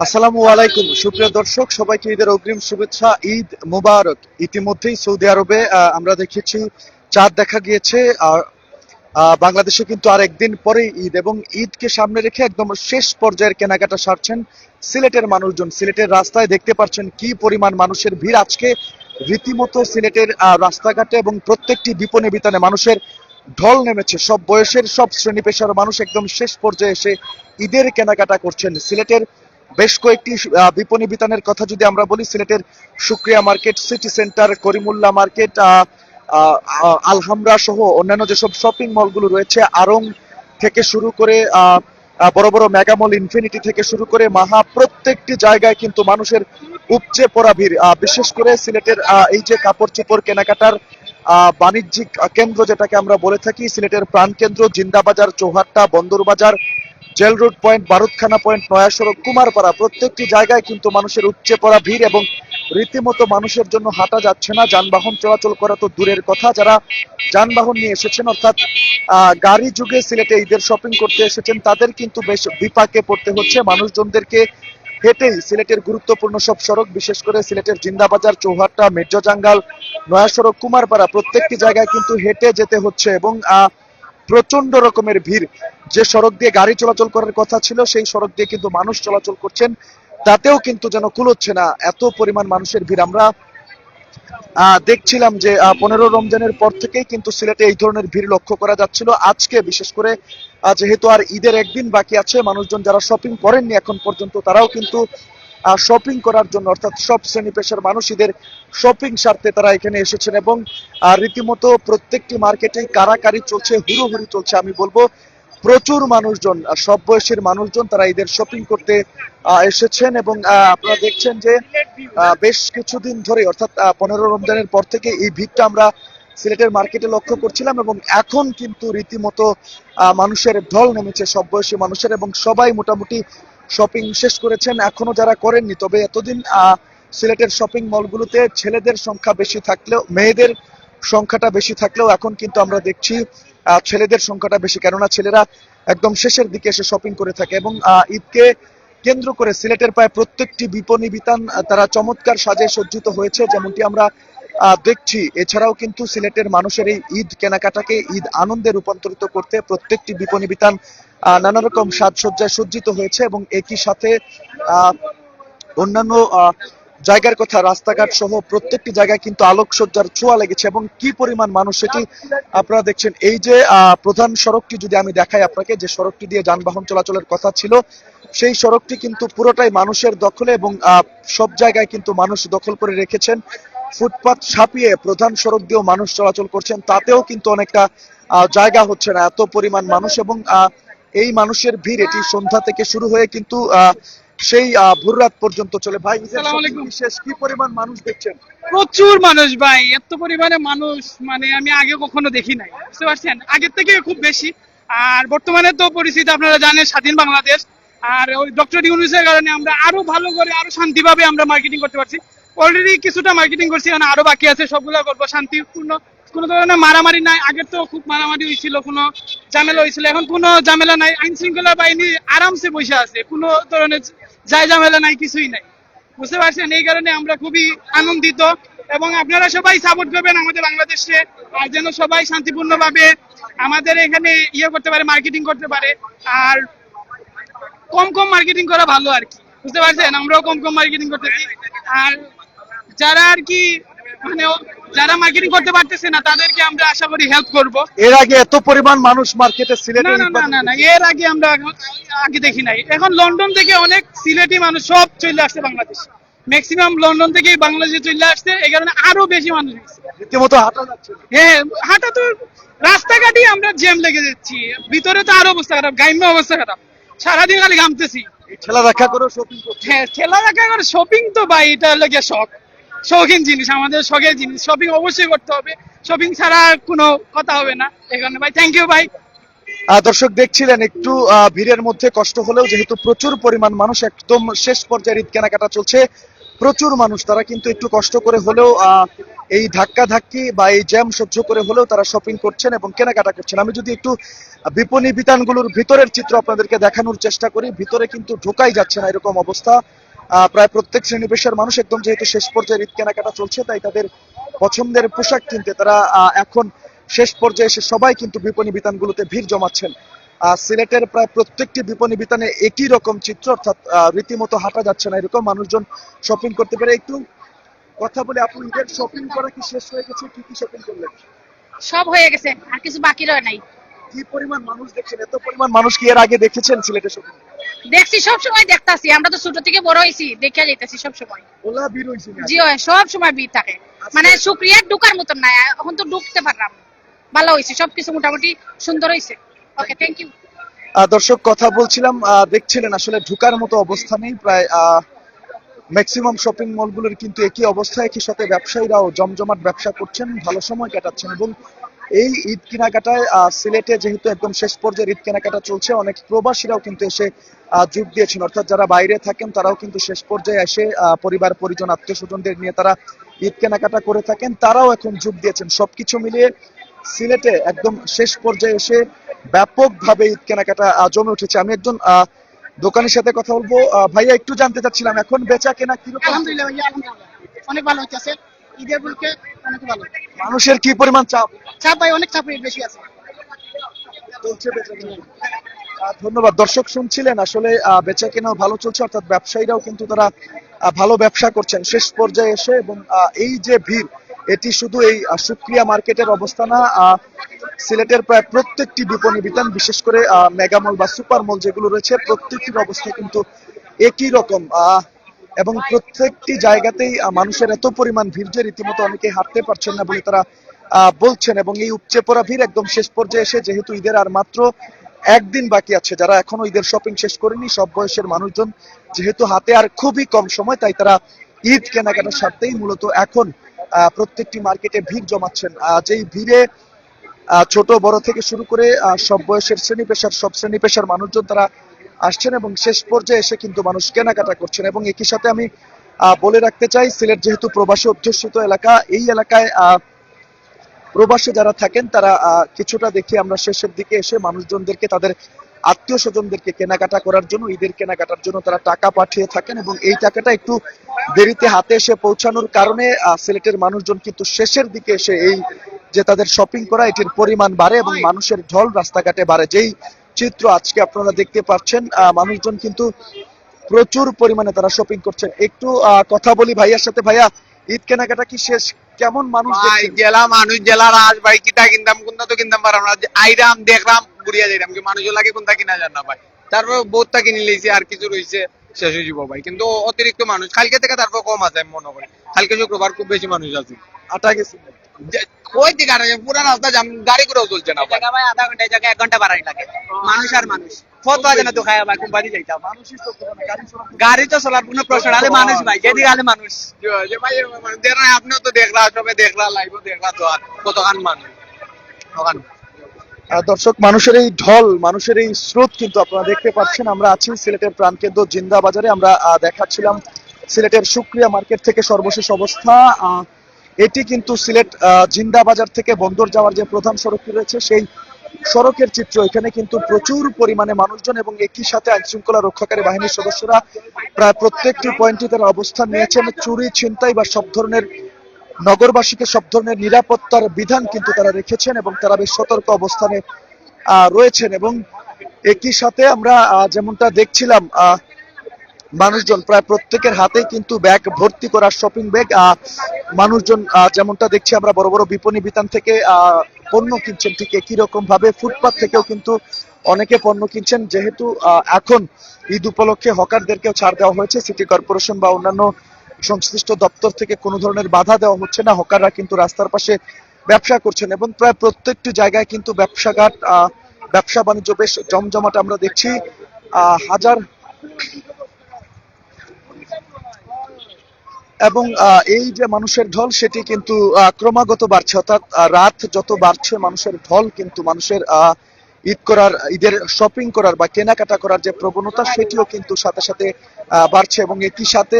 আসসালামু আলাইকুম। সুপ্রিয় দর্শক, সবাইকে ঈদের অগ্রিম শুভেচ্ছা, ঈদ মুবারক। ইতিমধ্যেই সৌদি আরবে আমরা দেখেছি, চাঁদ দেখা গিয়েছে, আর বাংলাদেশে কিন্তু আর একদিন পরেই ঈদ এবং ঈদকে সামনে রেখে একদম শেষ পর্যায়ের কেনাকাটা সারছেন সিলেটের মানুষজন। সিলেটের রাস্তায় দেখতে পাচ্ছেন কি পরিমাণ মানুষের ভিড়। আজকে রীতিমতো সিলেটের রাস্তাঘাটে এবং প্রত্যেকটি বিপণী বিতানে মানুষের ঢল নেমেছে। সব বয়সের, সব শ্রেণি পেশার মানুষ একদম শেষ পর্যায়ে এসে ঈদের কেনাকাটা করছেন। সিলেটের বেশ কয়েকটি বিপণী বিতানের কথা যদি আমরা বলি, সিলেটের Sukriya market, city centre, Karimulla market Alhamra সহ অন্যান্য যেসব শপিং মলগুলো রয়েছে, আরং থেকে শুরু করে বড় বড় মেগামল, ইনফিনিটি থেকে শুরু করে মাহা প্রত্যেকটি জায়গায় কিন্তু মানুষের উপচে পড়া ভিড়। বিশেষ করে সিলেটের এই যে কাপড় চোপড় কেনাকাটার বাণিজ্যিক কেন্দ্র যেটাকে আমরা বলে থাকি, সিলেটের প্রাণকেন্দ্র Zindabazar Chowhatta Bandarbazar jail road point, Barudkhana point Naya Sarak Kumarpara, প্রত্যেকটি জায়গায় কিন্তু মানুষের উপচে পড়া ভিড় এবং রীতিমতো মানুষের জন্য হাঁটা যাচ্ছে না, যানবাহন চলাচল করা তো দূরের কথা। যারা যানবাহন নিয়ে এসেছেন, অর্থাৎ গাড়ি যুগে সিলেটে ঈদের শপিং করতে এসেছেন, তাদের কিন্তু বেশ বিপাকে পড়তে হচ্ছে। মানুষজনদেরকে হেঁটেই সিলেটের গুরুত্বপূর্ণ সব সড়ক, বিশেষ করে সিলেটের জিন্দাবাজার, চৌহাট্টা মেট্রো জাঙ্গাল নয়া সড়ক কুমারপাড়া, প্রত্যেকটি জায়গায় কিন্তু হেঁটে যেতে হচ্ছে এবং প্রচণ্ড রকমের ভিড়। যে সড়ক দিয়ে গাড়ি চলাচল করার কথা ছিল, সেই সড়ক দিয়ে কিন্তু মানুষ চলাচল করছেন। তাতেও কিন্তু যেন কুলোচ্ছে না। এত পরিমাণ মানুষের ভিড়। আমরা দেখছিলাম যে পনেরো রমজানের পর থেকেই কিন্তু সিলেটে এই ধরনের ভিড় লক্ষ্য করা যাচ্ছিল। আজকে বিশেষ করে যেহেতু আর ঈদের একদিন বাকি আছে, মানুষজন যারা শপিং করেননি এখন পর্যন্ত, তারাও কিন্তু শপিং করার জন্য, অর্থাৎ সব শ্রেণি পেশার মানুষ ঈদের শপিং স্বার্থে তারা এখানে এসেছেন এবং রীতিমতো প্রত্যেকটি মার্কেটেই কারাকারি চলছে, হুড়োহুড়ি চলছে, আমি বলব। প্রচুর মানুষজন সব বয়সের মানুষজন তারা ঈদের শপিং করতে এসেছেন এবং আপনারা দেখছেন যে বেশ কিছুদিন ধরে অর্থাৎ পনেরো রমজানের পর থেকে এই ভিড়টা আমরা সিলেটের মার্কেটে লক্ষ্য করছিলাম এবং এখন কিন্তু রীতিমতো মানুষের ঢল নেমেছে সব বয়সী মানুষের এবং সবাই মোটামুটি শপিং শেষ করেছেন, এখনও যারা করেননি। তবে এতদিন সিলেটের শপিং মলগুলোতে ছেলেদের সংখ্যা বেশি থাকলেও, মেয়েদের সংখ্যাটা বেশি থাকলেও এখন কিন্তু আমরা দেখছি ছেলেদের সংখ্যাটা বেশি। কেননা ছেলেরা একদম শেষের দিকে এসে শপিং করে থাকে এবং ঈদকে কেন্দ্র করে সিলেটের প্রায় প্রত্যেকটি বিপণী বিতান তারা চমৎকার সাজে সজ্জিত হয়েছে। যেমনটি আমরা দেখছি, এছাড়াও কিন্তু সিলেটের মানুষের এই ঈদ কেনাকাটাকে ঈদ আনন্দে রূপান্তরিত করতে প্রত্যেকটি বিপণী বিতান নানা রকম সাজসজ্জায় সজ্জিত হয়েছে এবং একই সাথে অন্যান্য জায়গার কথা রাস্তাঘাট সহ প্রত্যেকটি জায়গায় কিন্তু আলোকসজ্জার ছোঁয়া লেগেছে এবং কি পরিমাণ মানুষ সেটি আপনারা দেখছেন। এই যে প্রধান সড়কটি যদি আমি দেখাই আপনাকে যে সড়কটি দিয়ে যানবাহন চলাচলের কথা ছিল সেই সড়কটি কিন্তু পুরোটাই মানুষের দখলে এবং সব জায়গায় কিন্তু মানুষ দখল করে রেখেছেন। ফুটপাত ছাপিয়ে প্রধান সড়ক দিয়েও মানুষ চলাচল করছেন তাতেও কিন্তু অনেকটা জায়গা হচ্ছে না এত পরিমাণ মানুষ এবং এই মানুষের ভিড় এটি সন্ধ্যা থেকে শুরু হয়ে কিন্তু আহ, সেই আহ, ভোররাত পর্যন্ত চলে। ভাই। বিশেষ কি পরিমাণ মানুষ দেখছেন? প্রচুর মানুষ ভাই। এত পরিমাণে মানুষ মানে আমি আগে কখনো দেখি নাই। বুঝতে পারছেন? আগের থেকে খুব বেশি। আর বর্তমানে তো পরিস্থিতি আপনারা জানেন স্বাধীন বাংলাদেশ। আর ওই ডক্টর ইউনুসের কারণে আমরা আরও ভালো করে আরও শান্তিভাবে আমরা মার্কেটিং করতে পারছি। অলরেডি কিছুটা মার্কেটিং করছি এখন আরও বাকি আছে সবগুলো করব শান্তিপূর্ণ কোনো ধরনের মারামারি নাই। আগের তো খুব মারামারি হয়েছিল কোনো ঝামেলা হয়েছিল এখন কোনো ঝামেলা নাই। আইন শৃঙ্খলা বাহিনী আরামসে বসে আছে, কোনো ধরনের যাই ঝামেলা নাই, কিছুই নাই। বুঝতে পারছেন? এই কারণে আমরা খুবই আনন্দিত এবং আপনারা সবাই সাপোর্ট করবেন আমাদের বাংলাদেশে আর যেন সবাই শান্তিপূর্ণভাবে আমাদের এখানে ইয়ে করতে পারে মার্কেটিং করতে পারে। আর কম কম মার্কেটিং করা ভালো আর কি। বুঝতে পারছেন? আমরাও কম কম মার্কেটিং করতেছি। আর যারা আর কি যারা মার্কেটিং করতে পারতেছে না তাদেরকে আমরা আশা করি হেল্প করব। এর আগে এত পরিমাণ মানুষ মার্কেটে সিলেটে না না না এর আগে আমরা আগে দেখি নাই। এখন লন্ডন থেকে অনেক সিলেটি মানুষ সব চলে আসছে বাংলাদেশ। ম্যাক্সিমাম লন্ডন থেকেই বাংলাদেশে চলে আসছে এই কারণে আরও বেশি মানুষ রীতিমতো হাঁটা যাচ্ছে। হ্যাঁ হাঁটা তো রাস্তাঘাটই আমরা জ্যাম লেগে যাচ্ছি। ভিতরে তো আরও অবস্থা খারাপ গাইমে অবস্থা খারাপ। সারাদিন খালি ঘামতেছি। এই ঠেলা দেখা করে শপিং হ্যাঁ ঠেলা রাখা করে শপিং তো ভাই এটা লাগে শখ শৌখিন জিনিস, আমাদের শখের জিনিস। শপিং অবশ্যই করতে হবে। শপিং ছাড়া কোনো কথা হবে না। কারণে ভাই থ্যাংক ইউ ভাই দর্শক দেখছিলেন, একটু ভিড়ের মধ্যে কষ্ট হলেও যেহেতু প্রচুর পরিমাণ মানুষ একদম শেষ পর্যায়ে ঈদ কেনাকাটা চলছে, প্রচুর মানুষ, তারা কিন্তু একটু কষ্ট করে হলেও এই ধাক্কা ধাক্কি বা এই জ্যাম সহ্য করে হলেও তারা শপিং করছেন এবং কেনাকাটা করছেন। আমি যদি একটু বিপণী বিতানগুলোর ভিতরের চিত্র আপনাদেরকে দেখানোর চেষ্টা করি, ভিতরে কিন্তু ঢোকাই যাচ্ছে না এরকম অবস্থা। প্রায় প্রত্যেক শ্রেণি পেশার মানুষ একদম যেহেতু শেষ পর্যায়ে ঈদ কেনাকাটা চলছে, তাই তাদের পছন্দের পোশাক কিনতে তারা এখন শেষ পর্যায়ে এসে সবাই কিন্তু বিপণী বিতানগুলোতে ভিড় জমাচ্ছেন। সিলেটের প্রায় প্রত্যেকটি বিপণী বিতানে একই রকম চিত্র, অর্থাৎ রীতিমতো হাঁটা যাচ্ছে না এরকম মানুষজন শপিং করতে পারে। একটু কথা বলে আপু ঈদের শপিং করা কি শেষ হয়ে গেছে? কি কি শপিং করলেন? সব হয়ে গেছে, আর কিছু বাকি রয় নাই। কি পরিমাণ মানুষ দেখছেন? এত পরিমাণ মানুষ কি এর আগে দেখেছেন সিলেটে শপিং দেখছি সব সময় দেখতাছি। আমরা তো ছোট থেকে বড় হয়েছি দেখে যাইতেছি সব সময়। ওলা ভিড় হয়েছে না? জি হয় সব সময় ভিড় থাকে। মানে শুক্রিয়া ঢুকার মতন নাই এখন তো ঢুকতে পারলাম। ভালো হয়েছে সবকিছু মোটামুটি সুন্দর হয়েছে ওকে থ্যাংক ইউ দর্শক কথা বলছিলাম আহ, দেখছিলেন আসলে ঢুকার মতো অবস্থা নেই প্রায় ম্যাক্সিমাম শপিং মলগুলোর কিন্তু একই অবস্থা একই সাথে ব্যবসায়ীরাও জমজমাট ব্যবসা করছেন ভালো সময় কাটাচ্ছেন এবং এই ঈদ কেনাকাটায় সিলেটে যেহেতু একদম শেষ পর্যায়ে ঈদ কেনাকাটা চলছে, অনেক প্রবাসীরাও কিন্তু এসে যোগ দিয়েছেন। অর্থাৎ যারা বাইরে থাকেন, তারাও কিন্তু শেষ পর্যায়ে এসে পরিবার, পরিজন আত্মীয় স্বজনদের নিয়ে তারা ঈদ কেনাকাটা করে থাকেন। তারাও এখন যোগ দিয়েছেন। সবকিছু মিলিয়ে সিলেটে একদম শেষ পর্যায়ে এসে ব্যাপকভাবে ঈদ কেনাকাটা জমে উঠেছে। আমি একজন দোকানের সাথে কথা বলব। ভাইয়া, একটু জানতে চাচ্ছিলাম, এখন বেচা কেনা কীরকম আলহামদুলিল্লাহ। অনেক ভালো হইতেছে। ঈদের বলকে অনেক ভালো। মানুষের কি পরিমাণ চাপ? চাপ ভাই অনেক চাপ বেশি আছে। চলছে বেচা ধন্যবাদ। দর্শক শুনছিলেন আসলে বেচা কেনাও ভালো চলছে অর্থাৎ ব্যবসায়ীরাও কিন্তু তারা ভালো ব্যবসা করছেন। শেষ পর্যায়ে এসে এবং এই যে ভিড় এটি শুধু এই সুক্রিয়া মার্কেটের অবস্থা না আহ, সিলেটের প্রায় প্রত্যেকটি বিপণী বিতান বিশেষ করে মেগামল বা সুপার মল যেগুলো রয়েছে প্রত্যেকটির অবস্থা কিন্তু একই রকম। আহ, এবং প্রত্যেকটি জায়গাতেই মানুষের এত পরিমাণ ভিড় যে রীতিমতো অনেকে হাঁটতে পারছেন না বলে তারা বলছেন এবং এই উপচে পড়া ভিড় একদম শেষ পর্যায়ে এসে যেহেতু ঈদের আর মাত্র একদিন বাকি আছে, যারা এখনও ঈদের শপিং শেষ করেনি, সব বয়সের মানুষজন যেহেতু হাতে আর খুবই কম সময়, তাই তারা ঈদ কেনাকাটার স্বার্থেই মূলত এখন প্রত্যেকটি মার্কেটে ভিড় জমাচ্ছেন। যেই ভিড়ে ছোট বড় থেকে শুরু করে সব বয়সের শ্রেণি পেশার, সব শ্রেণি পেশার মানুষজন তারা আসছেন এবং শেষ পর্যায়ে এসে কিন্তু মানুষ কেনাকাটা করছেন। এবং একই সাথে আমি বলে রাখতে চাই, সিলেট যেহেতু প্রবাসী অধ্যুষিত এলাকা, এই এলাকায় প্রবাসে যারা থাকেন, তারা কিছুটা দেখি আমরা শেষের দিকে এসে মানুষজনদেরকে, তাদের আত্মীয় স্বজনদেরকে কেনাকাটা করার জন্য, ঈদের কেনাকাটার জন্য তারা টাকা পাঠিয়ে থাকেন এবং এই টাকাটা একটু দেরিতে হাতে এসে পৌঁছানোর কারণে সিলেটের মানুষজন কিন্তু শেষের দিকে এসে এই যে তাদের শপিং করা, এটির পরিমাণ বাড়ে এবং মানুষের ঢল রাস্তাঘাটে বাড়ে। যেই চিত্র আজকে আপনারা দেখতে পাচ্ছেন মানুষজন কিন্তু প্রচুর পরিমাণে তারা শপিং করছেন একটু কথা বলি ভাইয়ার সাথে। ভাইয়া ঈদ কেনাকাটা কি শেষ? কেমন মানুষ জেলা মানুষ জেলা রাজ ভাই কিতা কিনতাম কোনটা তো কিনতাম পারলাম না। আইরাম দেখলাম ঘুরিয়া যাইতাম কি মানুষ লাগে কোনটা কিনা যান না ভাই। তারপর বহুতটা কিনে লইছি আর কিছু রইছে শেষ হয়ে যাব ভাই। কিন্তু অতিরিক্ত মানুষ কালকে থেকে তারপর কম আছে মনে করি। কালকে শুক্রবার খুব বেশি মানুষ আছে। আটা গেছে। ওই দিকে আর পুরো রাস্তা জাম গাড়ি করেও চলছে না ভাই। ভাই আধা ঘণ্টা জায়গায় এক ঘণ্টা বাড়াই লাগে। মানুষ আর মানুষ। কত আছে না তো খায় ভাই কোম্পানি যাইতাম গাড়ি তো চলার কোনো প্রশ্ন আলে মানুষ ভাই যেদিকে আলে মানুষ। ভাই আপনিও তো দেখলা সবে দেখলা লাইভও দেখলা তো আর কতখান মানুষ। ওখান দর্শক মানুষের এই ঢল মানুষের এই স্রোত কিন্তু আপনারা দেখতে পাচ্ছেন। আমরা আছি সিলেটের প্রাণকেন্দ্র জিন্দা বাজারে আমরা দেখাচ্ছিলাম সিলেটের সুক্রিয়া মার্কেট থেকে সর্বশেষ অবস্থা। আহ, এটি কিন্তু সিলেট জিন্দা বাজার থেকে বন্দর যাওয়ার যে প্রধান সড়কটি রয়েছে সেই সড়কের চিত্র। এখানে কিন্তু প্রচুর পরিমাণে মানুষজন এবং একই সাথে আইন শৃঙ্খলা রক্ষাকারী বাহিনীর সদস্যরা প্রায় প্রত্যেকটি পয়েন্টে তারা অবস্থান নিয়েছেন। চুরি ছিনতাই বা সব ধরনের নগরবাসীকে সব ধরনের নিরাপত্তার বিধান কিন্তু তারা রেখেছেন এবং তারা বেশ সতর্ক অবস্থানে রয়েছেন এবং একই সাথে আমরা যেমনটা দেখছিলাম আহ, মানুষজন প্রায় প্রত্যেকের হাতেই কিন্তু ব্যাগ ভর্তি করা শপিং ব্যাগ মানুষজন যেমনটা দেখছি আমরা বড় বড় বিপণী বিতান থেকে পণ্য কিনছেন ঠিক একই রকম ভাবে। ফুটপাত থেকেও কিন্তু অনেকে পণ্য কিনছেন। যেহেতু এখন ঈদ উপলক্ষে হকারদেরকেও ছাড় দেওয়া হয়েছে, সিটি কর্পোরেশন বা অন্যান্য সংশ্লিষ্ট দপ্তর থেকে কোনো ধরনের বাধা দেওয়া হচ্ছে না। হকাররা কিন্তু রাস্তার পাশে ব্যবসা করছেন এবং প্রায় প্রত্যেকটি জায়গায় কিন্তু ব্যবসাঘাট ব্যবসা বাণিজ্য বেশ জমজমাট আমরা দেখছি। হাজার এবং এই যে মানুষের ঢল, সেটি কিন্তু ক্রমাগত বাড়ছে। অর্থাৎ রাত যত বাড়ছে, মানুষের ঢল কিন্তু মানুষের ঈদ করার, ঈদের শপিং করার বা কেনাকাটা করার যে প্রবণতা, সেটিও কিন্তু সাথে সাথে বাড়ছে এবং একই সাথে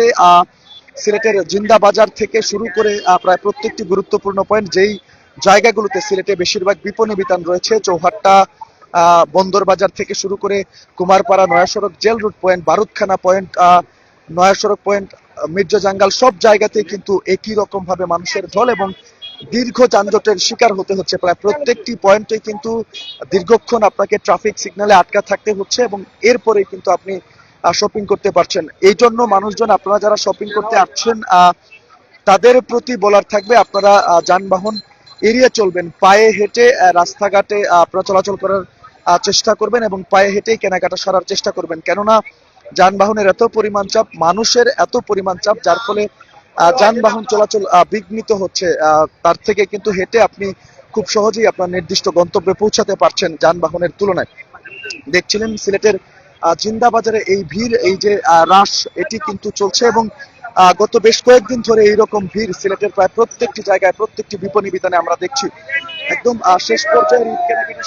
সিলেটের জিন্দা বাজার থেকে শুরু করে প্রায় প্রত্যেকটি গুরুত্বপূর্ণ পয়েন্ট, যেই জায়গাগুলোতে সিলেটে বেশিরভাগ বিপণী বিতান রয়েছে, চৌহাট্টা বন্দর বাজার থেকে শুরু করে Kumarpara Naya Sarak jail route point, Barudkhana point Naya Sarak point Mirza জাঙ্গাল সব জায়গাতে কিন্তু একই রকম ভাবে মানুষের ঢল এবং দীর্ঘ যানজটের শিকার হতে হচ্ছে। প্রায় প্রত্যেকটি পয়েন্টে কিন্তু দীর্ঘক্ষণ আপনাকে ট্রাফিক সিগন্যালে আটকা থাকতে হচ্ছে এবং এরপরে কিন্তু আপনি শপিং করতে পারছেন। এই জন্য মানুষজন, আপনারা যারা শপিং করতে আসছেন তাদের প্রতি বলার থাকবে, আপনারা যানবাহন এড়িয়ে চলবেন। পায়ে হেঁটে রাস্তাঘাটে আপনারা চলাচল করার চেষ্টা করবেন এবং পায়ে হেঁটেই কেনাকাটা সারার চেষ্টা করবেন। কেননা যানবাহনের এত পরিমাণ চাপ মানুষের এত পরিমাণ চাপ যার ফলে যানবাহন চলাচল বিঘ্নিত হচ্ছে তার থেকে কিন্তু হেঁটে আপনি খুব সহজেই আপনার নির্দিষ্ট গন্তব্যে পৌঁছাতে পারছেন যানবাহনের তুলনায়। দেখছিলেন সিলেটের আহ, জিন্দা বাজারে এই ভিড় এই যে হ্রাস এটি কিন্তু চলছে এবং গত বেশ কয়েকদিন ধরে এইরকম ভিড় সিলেটের প্রায় প্রত্যেকটি জায়গায় প্রত্যেকটি বিপণী বিতানে আমরা দেখছি। একদম শেষ পর্যায়ে ঈদ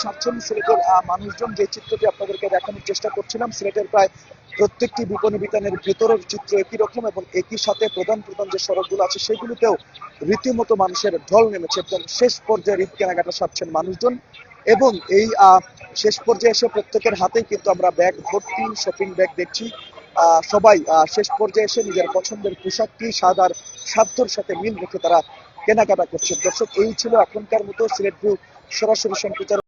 সিলেটের মানুষজন। যে চিত্রটি আপনাদেরকে দেখানোর চেষ্টা করছিলাম সিলেটের প্রায় প্রত্যেকটি বিপণী বিতানের ভেতরের চিত্র একই রকম এবং একই সাথে প্রধান প্রধান যে সড়কগুলো আছে, সেগুলোতেও রীতিমতো মানুষের ঢল নেমেছে একদম শেষ পর্যায়ে ঈদ কেনাকাটা সারছেন মানুষজন এবং এই শেষ পর্যায়ে এসে প্রত্যেকের হাতেই কিন্তু আমরা ব্যাগ, ভর্তি শপিং ব্যাগ দেখছি। সবাই শেষ পর্যায়ে এসে নিজের পছন্দের পোশাকটি সাদার সাধ্যর সাথে মিল রেখে তারা কেনাকাটা করছেন। দর্শক, এই ছিল এখনকার মতো সিলেট ভিউ সরাসরি সম্প্রচার